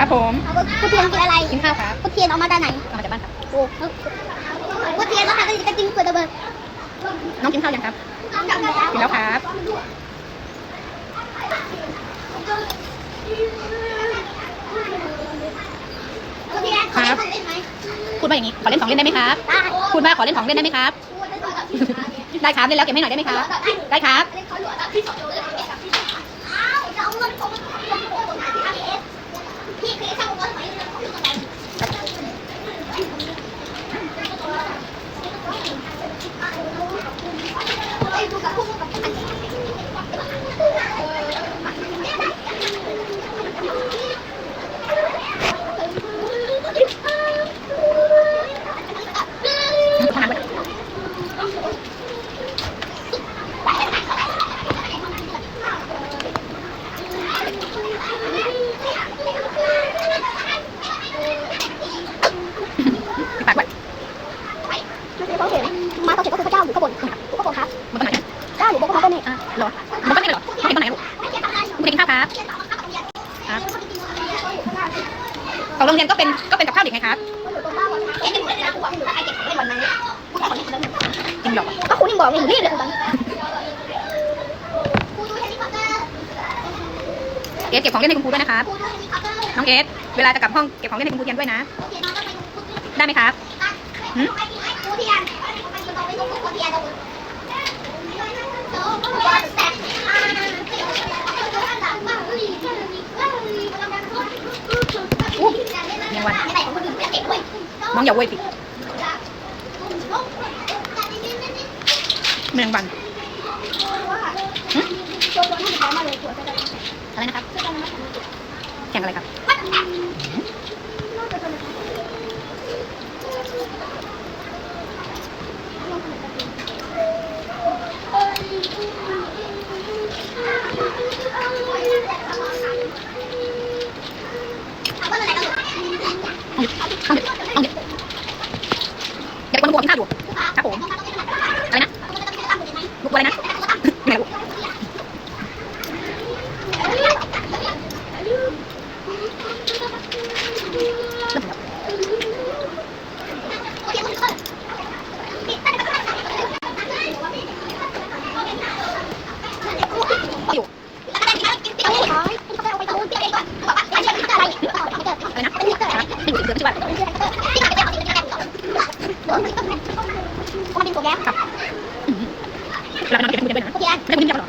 ครับผมเอาคุณเทียนกินอะไรกินข้าวครับคุณเทียนออกมาจากไหนเอามาจากบ้านครับโอ้คุณเทียนแล้วค่ะก็จะกินเปิดระเบิดน้องกินข้าวยังครับกินแล้วกินแล้วครับคุณเทียนขอเล่นของเล่นไหมพูดว่าอย่างนี้ขอเล่นของเล่นได้ไหมครับได้พูดว่าขอเล่นของเล่นได้ไหมครับ ได้ครับเล่นแล้วเก็บให้หน่อยได้ไหมครับ ได้ครับ พี่คือช่างวัดไหมของตัวไหนดูกับพวกกับอันนี้ ทำงานด้วยปิดปากไว้ เขาเห็นมาเขาเห็นก็คือพระเจ้าอยู่ข้างบนอยู่ข้างบนครับ มันก็ไหนนะ เจ้า อะหรอมันก็ไม่เหรอเขากินตอนไหนลูกคุณกินข้าวครับครับของโรงเรียนก็เป็นก็เป็นกับข้าวเด็กไงครับกูบอกถ้าใครเก็บของเล่นวันนั้นกูขอเล่นเรื่องจริงหรอก็คุณยังบอกเลยรีบเลยคุณครูดูเฮลิคอเตอร์เอสเก็บของเล่นให้คุณครูด้วยนะครับน้องเอสเวลาจะกลับห้องเก็บของเล่นให้คุณครูเทียนด้วยนะ ได้ไหมครับครูครูเทียนไปดูตร งไปดูครูเทียนตรงแต่น้องอย่าโวยสิแมงวันอะไรนะครับแข่งอะไรครับ ต้องหยุด ต้องหยุดต้องหยุดเดี๋ยวคนบวกกินข้าวอยู่ครับผมอะไรนะลูกอะไรนะไม่รู้เริ่มแล้วอยู่อะไรนะครับไม่อยู่สิเสือไม่ใช่บ้าน เราไปนอนเก็บให้คุณเทียนด้วยนะไม่ได้คุณเทียนเหรอ